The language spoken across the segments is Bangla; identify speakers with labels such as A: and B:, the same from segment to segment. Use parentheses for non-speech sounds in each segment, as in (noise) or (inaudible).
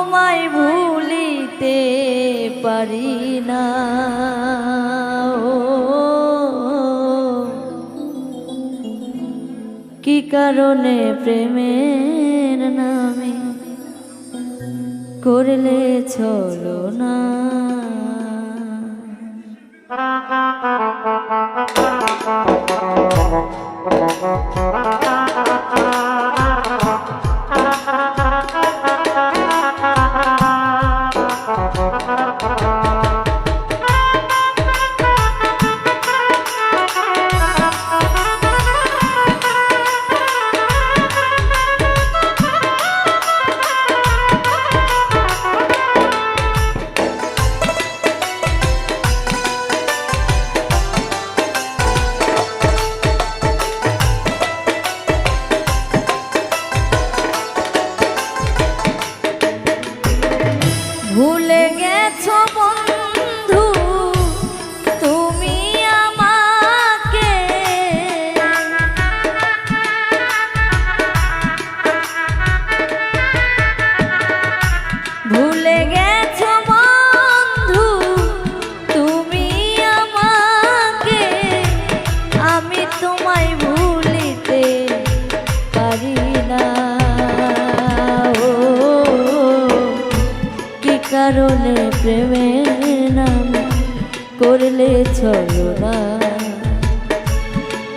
A: তোমায় ভুলিতে পারি না। কি কারণে প্রেমের নামে করলে চলো না? ভুলে (laughs) কারণে প্রেমের নাম করলে চলো না।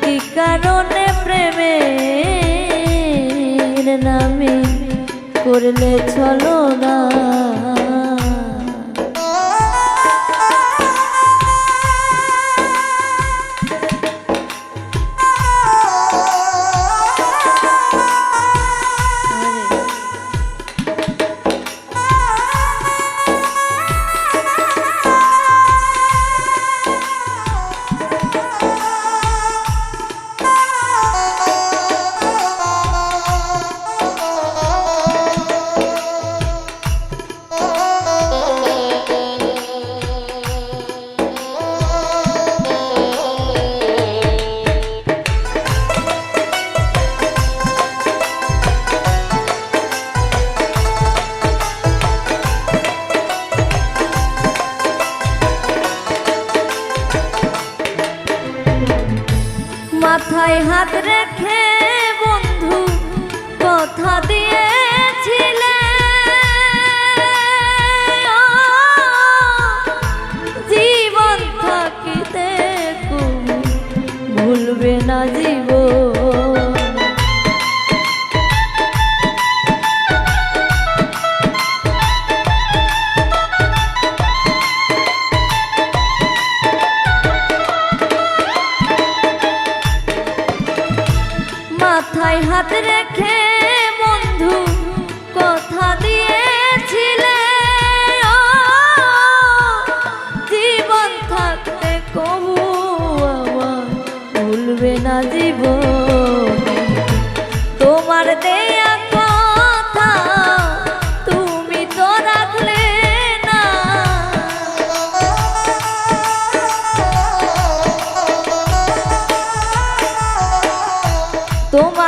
A: কি কারণে প্রেমের নামে করলে চলো না? মাথায় হাত রেখে বন্ধু কথা দিয়েছিলে। জীবন থাকিতে ভুলবে না জীবন।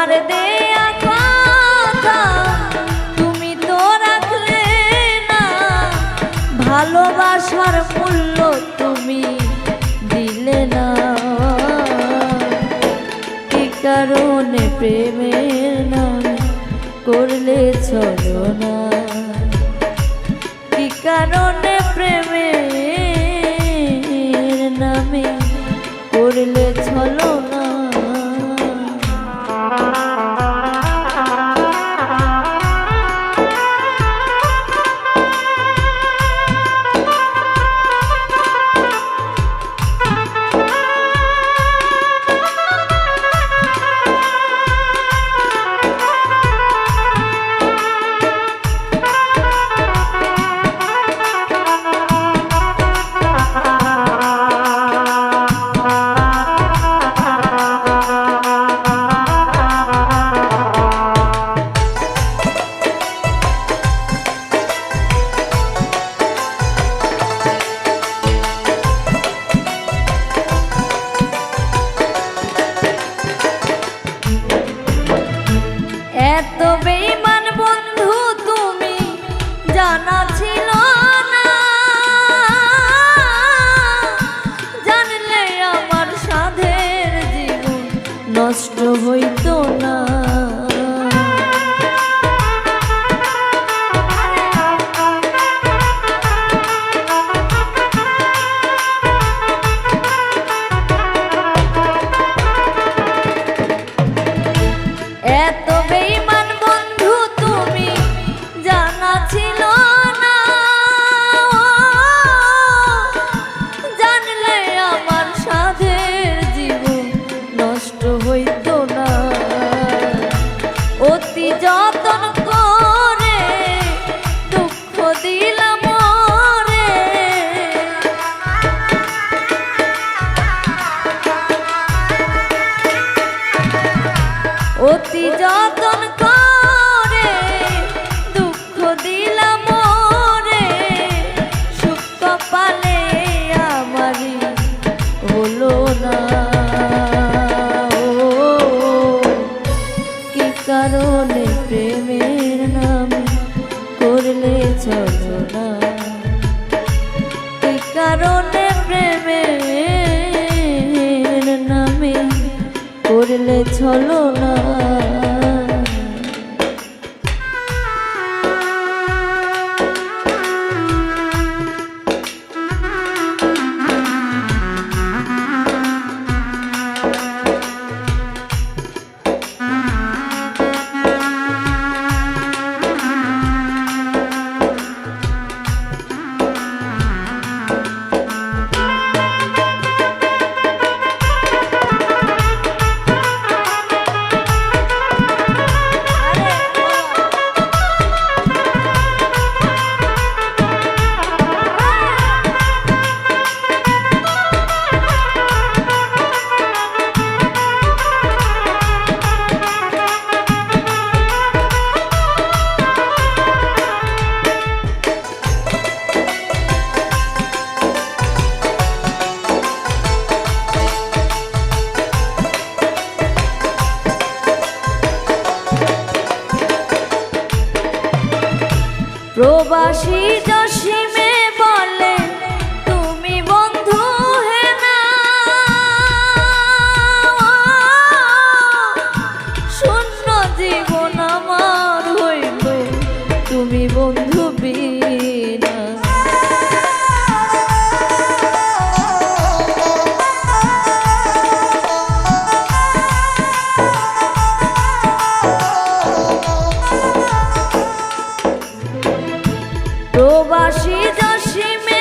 A: তোমার তুমি দিলে না। কি কারণে প্রেমের নামে করলে চলো না? কি কারণে এত বেইমান বন্ধু তুমি জানা ছিল না। জানলে আমার সাধের জীবন নষ্ট হইতো না। কারণে প্রেমে নামে করলে ছলো না প্রবাসী জসিমে বলে তুমি বন্ধু হেনা শূন্য জীবন আমার হইল তুমি বন্ধু বি প্রবাসী জসিমে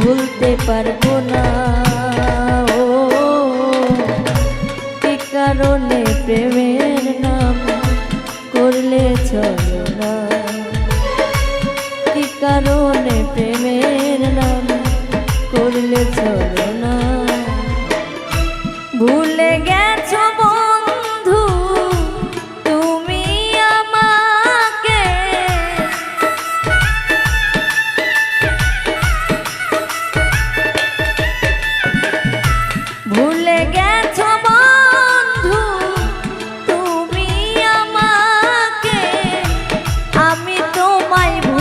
A: ভুলতে পারব না। май